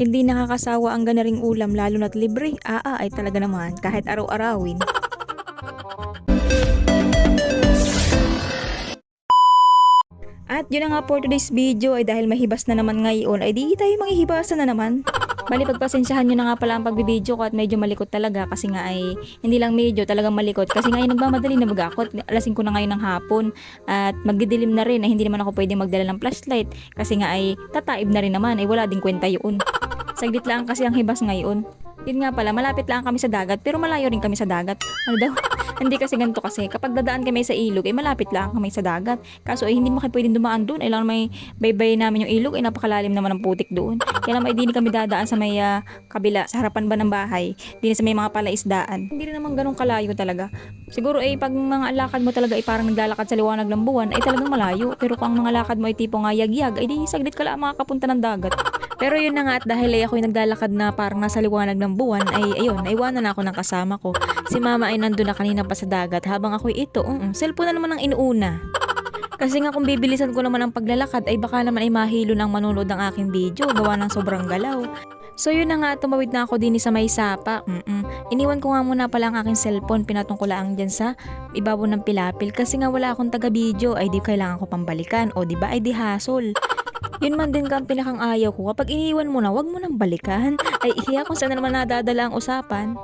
Hindi nakakasawa ang ganaring ulam lalo na't libre. Aa ay talaga naman kahit araw-arawin. At yun na nga for today's video ay dahil mahibas na naman ngayon ay di tayo manghihibasan na naman. Bali pagpasensyahan nyo na nga pala ang pagbibideo ko at medyo malikot talaga kasi nga ay hindi lang medyo talagang malikot kasi nga ay nagmamadali na mag-akot. Alasing ko na ngayon ng hapon at magdidilim na rin ay hindi naman ako pwedeng magdala ng flashlight kasi nga ay tataib na rin naman ay wala ding kwenta yun. Saglit lang kasi ang hibas ngayon. Yun nga pala, malapit lang kami sa dagat pero malayo rin kami sa dagat. Ano daw? hindi kasi ganito kasi. Kapag dadaan kami sa ilog, ay malapit lang kami sa dagat. Kaso ay hindi mo kayo pwedeng dumaan doon. Ay lang may baybay namin yung ilog, ay napakalalim naman ang putik doon. Kaya lang ay di kami dadaan sa may ah, kabila, sa harapan ba ng bahay. Di sa may mga palaisdaan. Hindi rin naman ganun kalayo talaga. Siguro ay pag mga lakad mo talaga ay parang naglalakad sa liwanag ng buwan, ay talagang malayo. Pero kung ang mga lakad mo ay tipong nga yagyag, ay di saglit ka lang makakapunta ng dagat. Pero yun na nga at dahil ay ako'y naglalakad na parang nasa liwanag ng buwan, ay ayun, naiwanan na ako ng kasama ko. Si mama ay nandun na kanina pa sa dagat habang ako'y ito, um, cellphone na naman ang inuuna. Kasi nga kung bibilisan ko naman ang paglalakad ay baka naman ay mahilo ng manonood ng aking video gawa ng sobrang galaw. So yun na nga, tumawid na ako din sa may sapa. Mm-mm. Iniwan ko nga muna pala ang aking cellphone, lang dyan sa ibabaw ng pilapil kasi nga wala akong taga-video ay di kailangan ko pambalikan o di ba ay di hasol. Yun man din ka ang pinakang ayaw ko. Kapag iniwan mo na, wag mo nang balikan. Ay iya kung saan na naman nadadala ang usapan.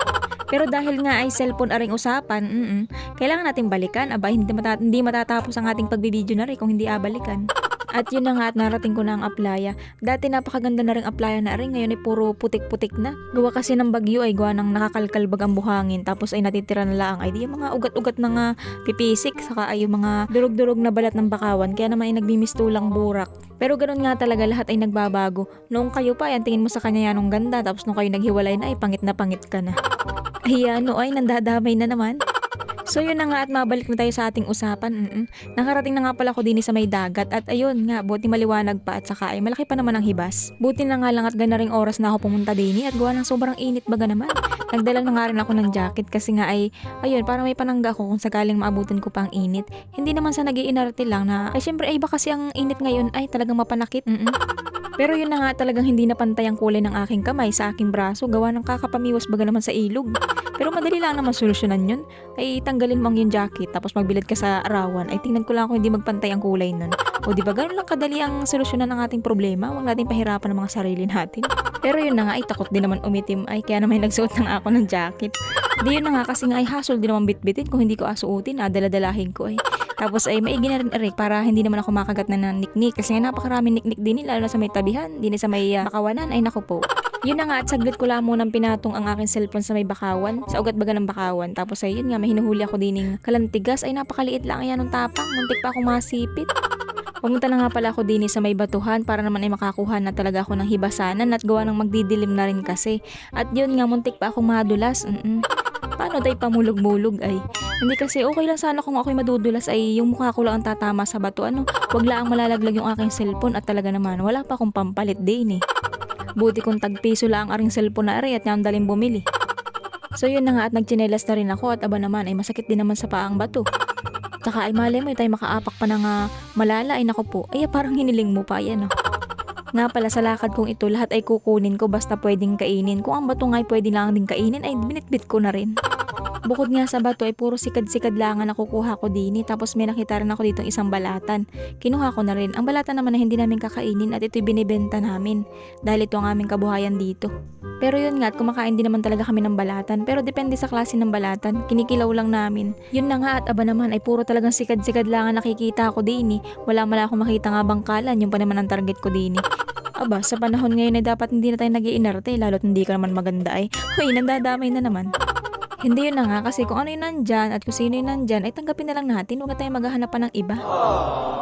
Pero dahil nga ay cellphone aring usapan, mm kailangan nating balikan. Aba, hindi, mata- hindi matatapos ang ating pagbibideo na rin kung hindi abalikan. At yun na nga at narating ko na ang aplaya. Dati napakaganda na rin aplaya na rin. Ngayon ay puro putik-putik na. Gawa kasi ng bagyo ay gawa ng nakakalkalbag ang buhangin. Tapos ay natitira na lang ay di yung mga ugat-ugat ng ah, pipisik. Saka ay yung mga durog-durog na balat ng bakawan. Kaya naman ay nagbimistulang burak. Pero ganun nga talaga lahat ay nagbabago. Noong kayo pa, yan tingin mo sa kanya yan ang ganda. Tapos nung kayo naghiwalay na ay pangit na pangit ka na. Ay ano ay nandadamay na naman. So yun na nga at mabalik na tayo sa ating usapan. Mm-mm. Nakarating na nga pala ako din sa may dagat at ayun nga, buti maliwanag pa at saka ay malaki pa naman ang hibas. Buti na nga lang at gana ring oras na ako pumunta din at gawa ng sobrang init baga naman. Nagdala na nga rin ako ng jacket kasi nga ay, ayun, para may panangga ko kung sakaling maabutan ko pa ang init. Hindi naman sa nagiinarte lang na, ay syempre ay ba kasi ang init ngayon ay talagang mapanakit. Mm-mm. Pero yun na nga talagang hindi na pantay ang kulay ng aking kamay sa aking braso gawa ng kakapamiwas baga naman sa ilog. Pero madali lang naman solusyonan yun. Ay tanggalin mo ang yung jacket tapos magbilad ka sa arawan. Ay tingnan ko lang kung hindi magpantay ang kulay nun. O di ba ganun lang kadali ang solusyonan ng ating problema. Huwag natin pahirapan ang mga sarili natin. Pero yun na nga ay takot din naman umitim. Ay kaya naman nagsuot na nga ako ng jacket. Di yun na nga kasi nga ay hasol din naman bitbitin kung hindi ko asuotin. Ah, daladalahin ko ay. Tapos ay maigi na rin Eric para hindi naman ako makagat na ng niknik. Kasi nga napakaraming niknik din nila lalo na sa may tabihan. Di na sa may ah, bakawanan. Ay naku po. Yun na nga at saglit ko lang munang pinatong ang aking cellphone sa may bakawan, sa ugat baga ng bakawan. Tapos ay yun nga, may hinuhuli ako dining kalantigas. Ay napakaliit lang yan ng tapang, muntik pa akong masipit. Pumunta na nga pala ako din sa may batuhan para naman ay makakuha na talaga ako ng hibasanan at gawa ng magdidilim na rin kasi. At yun nga, muntik pa akong madulas. Mm-mm. Paano tayo pamulog-mulog ay? Hindi kasi okay lang sana kung ako'y madudulas ay yung mukha ko lang ang tatama sa bato. Ano, wag lang malalaglag yung aking cellphone at talaga naman wala pa akong pampalit din eh. Buti kung tagpiso lang ang aring cellphone na ari at niyang daling bumili. So yun na nga at nagchinelas na rin ako at aba naman ay masakit din naman sa paang bato. Tsaka ay malay mo tayo makaapak pa ng ah, malala ay nako po. Ay parang hiniling mo pa yan oh. Nga pala sa lakad kong ito lahat ay kukunin ko basta pwedeng kainin. Kung ang bato nga ay pwede lang din kainin ay binitbit ko na rin. Bukod nga sa bato ay puro sikad-sikad lang ang nakukuha ko din eh. Tapos may nakita rin ako dito isang balatan. Kinuha ko na rin. Ang balatan naman na hindi namin kakainin at ito'y binibenta namin. Dahil ito ang aming kabuhayan dito. Pero yun nga at kumakain din naman talaga kami ng balatan. Pero depende sa klase ng balatan. Kinikilaw lang namin. Yun na nga at aba naman ay puro talagang sikad-sikad lang ang nakikita ko din eh. Wala mala akong makita nga bangkalan. Yung pa naman ang target ko din eh. Aba, sa panahon ngayon ay dapat hindi na tayo nag iinarte lalo't hindi ka naman maganda ay. Hoy, nandadamay na naman. Hindi yun na nga kasi kung ano yung nandyan at kung sino yung nandyan ay tanggapin na lang natin huwag na tayong maghahanap pa ng iba.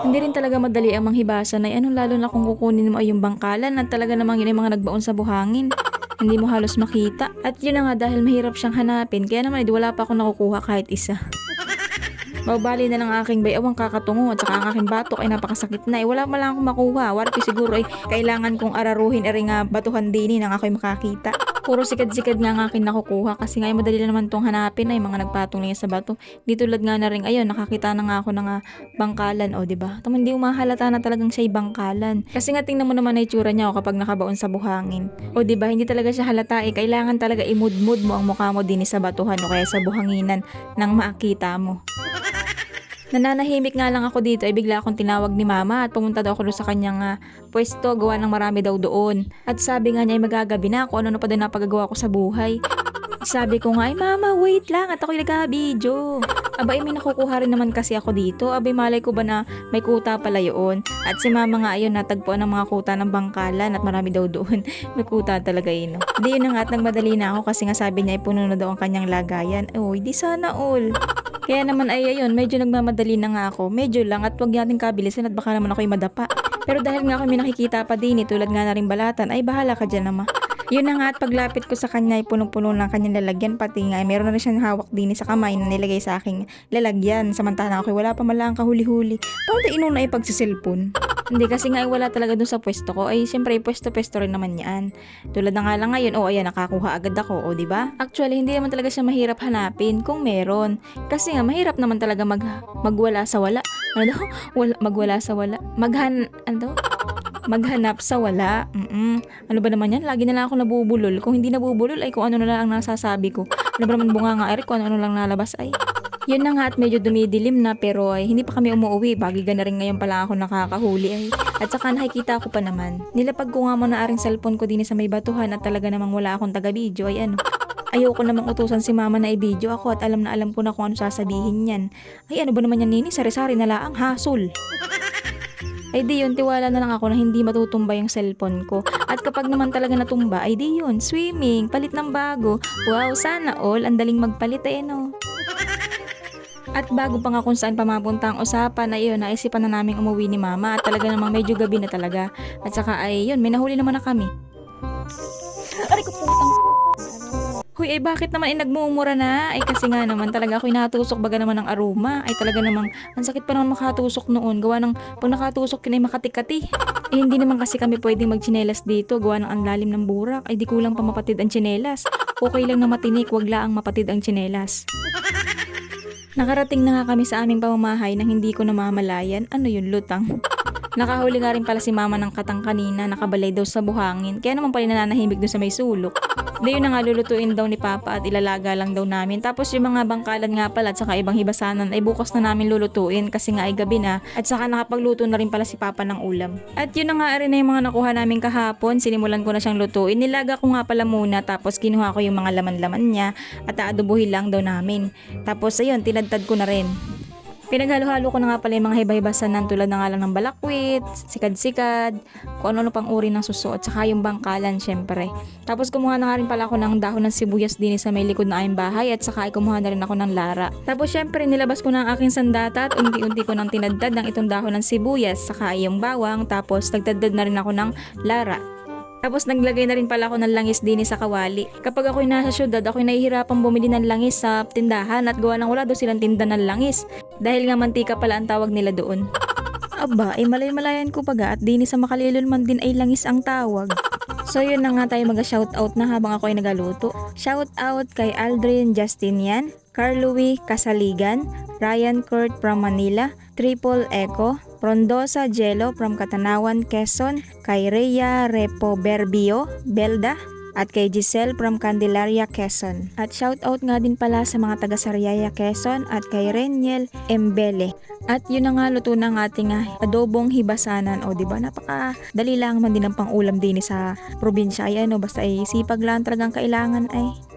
Hindi rin talaga madali ang manghibasan ay anong lalo na kung kukunin mo ay yung bangkalan at talaga namang yun ay mga nagbaon sa buhangin. Hindi mo halos makita. At yun na nga dahil mahirap siyang hanapin kaya naman wala pa ako nakukuha kahit isa. Babali na lang aking bayawang kakatungo at saka ang aking batok ay napakasakit na. Eh, wala mo lang akong makuha. Warpi siguro ay kailangan kong araruhin eri nga batuhan dini nang ako'y makakita. Puro sikad-sikad nga nga akin nakukuha kasi nga madali lang naman tong hanapin ay mga nagpatong yan sa bato. Di tulad nga na rin ayun, nakakita na nga ako ng ah, bangkalan o di ba? Tama hindi umahalata na talagang siya'y bangkalan. Kasi nga tingnan mo naman ay tsura niya o kapag nakabaon sa buhangin. O di ba, hindi talaga siya halata eh. Kailangan talaga imudmud mo ang mukha mo din sa batuhan o kaya sa buhanginan nang makita mo. Nananahimik nga lang ako dito ay bigla akong tinawag ni mama at pumunta daw ako doon sa kanyang ah, pwesto gawa ng marami daw doon. At sabi nga niya ay magagabi na kung ano na pa din napagagawa ko sa buhay. Sabi ko nga ay mama wait lang at ako'y nagka-video. Aba may nakukuha rin naman kasi ako dito. Abay malay ko ba na may kuta pala yun. At si mama nga ayun natagpuan ng mga kuta ng bangkalan at marami daw doon. may kuta talaga yun. Di yun na nga at nagmadali na ako kasi nga sabi niya ay puno na daw ang kanyang lagayan. Uy di sana all. Kaya naman ay ayun, medyo nagmamadali na nga ako. Medyo lang at wag natin kabilisan at baka naman ako'y madapa. Pero dahil nga may nakikita pa din eh, tulad nga na rin balatan, ay bahala ka dyan naman. Yun na nga at paglapit ko sa kanya ay punong-puno ng kanyang lalagyan pati nga ay meron na rin siyang hawak din sa kamay na nilagay sa aking lalagyan samantalang ako wala pa malang kahuli-huli. Paano inuna ay pagsiselfon? Hindi kasi nga ay wala talaga dun sa pwesto ko ay siyempre pwesto-pwesto rin naman yan. Tulad na nga lang ngayon, oh ayan nakakuha agad ako, oh di ba? Actually hindi naman talaga siya mahirap hanapin kung meron. Kasi nga mahirap naman talaga mag magwala sa wala. Ano daw? Wala, magwala sa wala. Maghan ano daw? Maghanap sa wala. Mm-mm. Ano ba naman yan? Lagi na lang ako nabubulol. Kung hindi nabubulol ay kung ano na lang ang nasasabi ko. Ano ba naman bunga nga Eric kung ano lang nalabas ay. Yun na nga at medyo dumidilim na pero ay hindi pa kami umuwi. Bagi na rin ngayon pala ako nakakahuli ay. At saka nakikita ko pa naman. Nilapag ko nga mo na aring cellphone ko din sa may batuhan at talaga namang wala akong taga-video ay ano. Ayoko namang utusan si mama na i-video ako at alam na alam ko na kung ano sasabihin yan. Ay ano ba naman yan nini? Sari-sari na laang hasol. Ay di yun, tiwala na lang ako na hindi matutumba yung cellphone ko. At kapag naman talaga natumba, ay di yun, swimming, palit ng bago. Wow, sana all, ang daling magpalit eh no. At bago pa nga kung saan pa mapunta ang usapan na yun, naisipan na naming umuwi ni mama at talaga namang medyo gabi na talaga. At saka ay yun, may nahuli naman na kami. Aray ko putang Huy, ay bakit naman ay nagmumura na? Ay kasi nga naman talaga ako'y natusok baga naman ng aroma. Ay talaga namang ang sakit pa naman makatusok noon. Gawa ng pag nakatusok kinay makatikati. Eh hindi naman kasi kami pwedeng magchinelas dito. Gawa ng ang lalim ng burak. Ay di kulang pa mapatid ang chinelas. Okay lang na matinik, wag laang mapatid ang chinelas. Nakarating na nga kami sa aming pamamahay nang hindi ko namamalayan. Ano yun, lutang? Nakahuli nga rin pala si mama ng katang kanina, nakabalay daw sa buhangin. Kaya naman pala nananahimik doon sa may sulok. Di yun na nga lulutuin daw ni Papa at ilalaga lang daw namin. Tapos yung mga bangkalan nga pala at saka ibang hibasanan ay bukas na namin lulutuin kasi nga ay gabi na. At saka nakapagluto na rin pala si Papa ng ulam. At yun na nga rin na yung mga nakuha namin kahapon. Sinimulan ko na siyang lutuin. Nilaga ko nga pala muna tapos kinuha ko yung mga laman-laman niya at aadobuhin lang daw namin. Tapos ayun, tinadtad ko na rin. Pinaghalo-halo ko na nga pala yung mga hiba-hibasan ng tulad na nga lang ng balakwit, sikad-sikad, kung ano-ano pang uri ng suso at saka yung bangkalan syempre. Tapos kumuha na nga rin pala ako ng dahon ng sibuyas din sa may likod na aming bahay at saka ay kumuha na rin ako ng lara. Tapos syempre nilabas ko na ang aking sandata at unti-unti ko nang tinaddad ng itong dahon ng sibuyas saka yung bawang tapos nagdaddad na rin ako ng lara. Tapos naglagay na rin pala ako ng langis din sa kawali. Kapag ako'y nasa syudad, ako'y nahihirapang bumili ng langis sa tindahan at gawa ng wala daw silang tinda ng langis. Dahil nga mantika pala ang tawag nila doon. Aba, ay malay-malayan ko paga at dini sa makalilol man din ay langis ang tawag. So yun na nga tayo mag-shoutout na habang ako ay nagaluto. Shoutout kay Aldrin Justinian, Carlouie Kasaligan, Ryan Kurt from Manila, Triple Echo, Rondosa Jello from Katanawan, Quezon, kay Rhea Repo Berbio, Belda, at kay Giselle from Candelaria, Quezon. At shoutout nga din pala sa mga taga Sariaya, Quezon at kay Reniel Embele. At yun na nga luto ng ating ah, adobong hibasanan. O di ba napaka dali lang man din ang pangulam din sa probinsya. Ay ano basta ay sipag lang talagang kailangan ay.